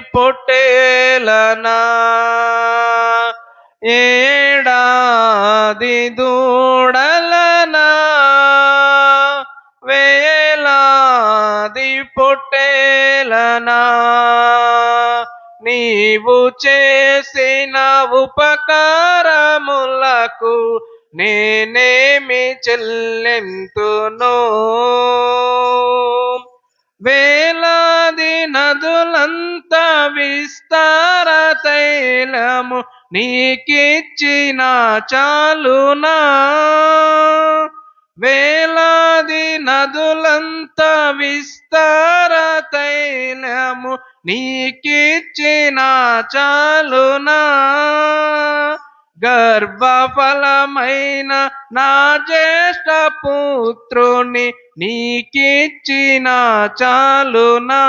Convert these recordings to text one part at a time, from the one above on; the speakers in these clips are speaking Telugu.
పొట్టేలనా? ఏడాది దూడలనా? వేలాది పొట్టేలనా? నీవు చేసిన ఉపకారములకు నేనేమి చెల్లెంతును? నది నదులంత విస్తార తైలము నీకిచ్చిన చాలునా. వేలాది నదులంత విస్తార తైలము నీకిచ్చిన చాలునా. గర్వఫలమైన నా జ్యేష్ఠ పుత్రుని నీకిచ్చిన చాలునా.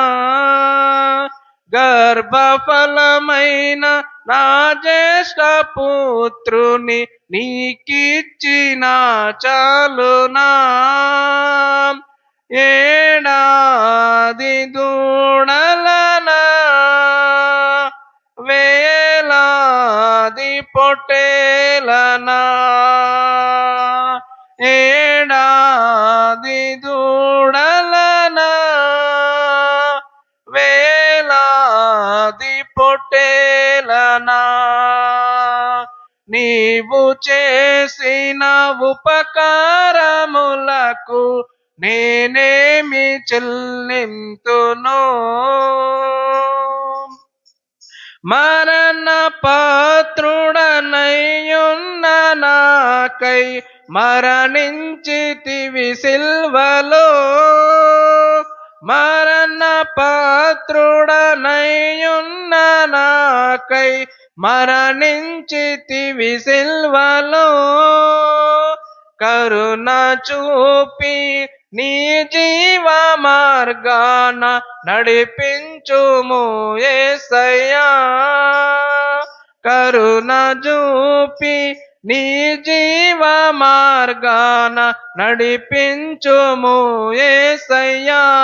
గర్భఫలమైన నా జ్యేష్ఠ పుత్రుని నీకిచ్చిన చాలునా. ఏడాది దూణ వేలాది పొట్టేలనా? ఏడాది దూడలనా? వేలాది పొట్టేలనా? నీవు చేసిన ఉపకారములకు నేనేమి చెల్లింతునో? మరణ పాత్రుడనయ్యున్న నాకై మరణించితివి సిల్వలో మరణ పాత్రుడనయ్యున్న నాకై మరణించితివి సిల్వలో కరుణ చూపి నీ జీవ మార్గాన నడిపించుము ఏసయ్యా. కరుణ చూపి నీ జీవ మార్గాన నడిపించుము ఏసయ్యా.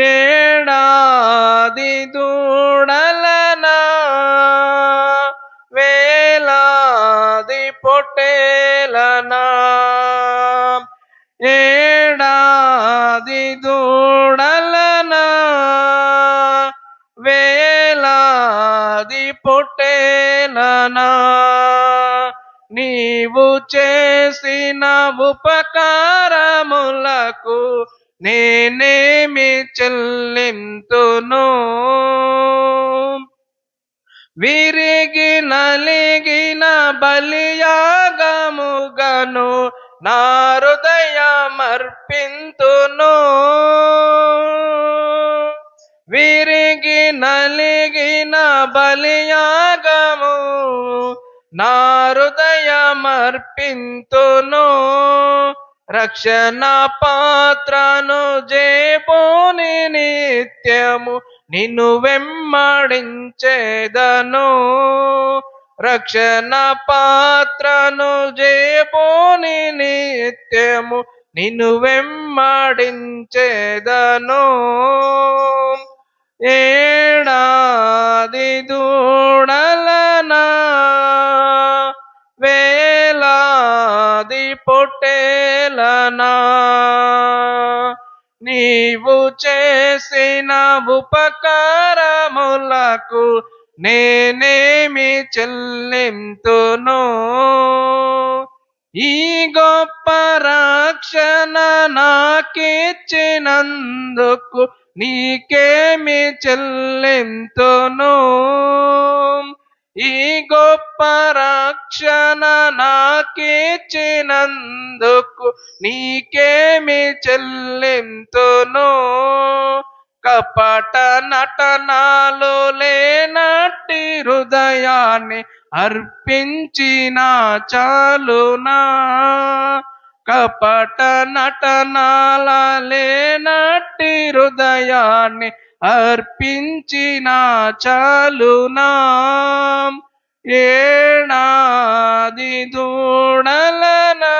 ఏడాది దూడలనా వేలాది పొటేలనా ఏడాది దూడలన వేలాది పొట్టేలనా నీవు చేసిన ఉపకారములకు నేనేమి చెల్లింతును? విరిగి నలిగిన బలియాగముగను నా హృదయమర్పింతును. విరిగి నలిగిన బలియాగము నా హృదయమర్పింతును. రక్షణ పాత్రను జేబోని నిత్యము నిన్ను వెమ్మడించేదను రక్షణ పాత్రను జేబోని నిత్యము నిన్ను వెమ్మడించేదను ఏడాది దూడలనా వేలాది పొట్టేలనా నీవు చేసిన ఉపకారములకు నేనేమి చెల్లింతును? ఈ గొప్ప రక్షణ నాకిచ్చినందుకు నీకేమి చెల్లింతును? ఈ గొప్ప రక్షణ నాకిచ్చినందుకు నీకేమి చెల్లింతును? కపట నటనాలు లేనట్టి హృదయాన్ని అర్పించిన చాలునా? కపట నటనాల లేనట్టి హృదయాన్ని అర్పించిన చాలునా? ఏనాది దూడలనా?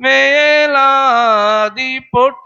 వేలాది పొట్టు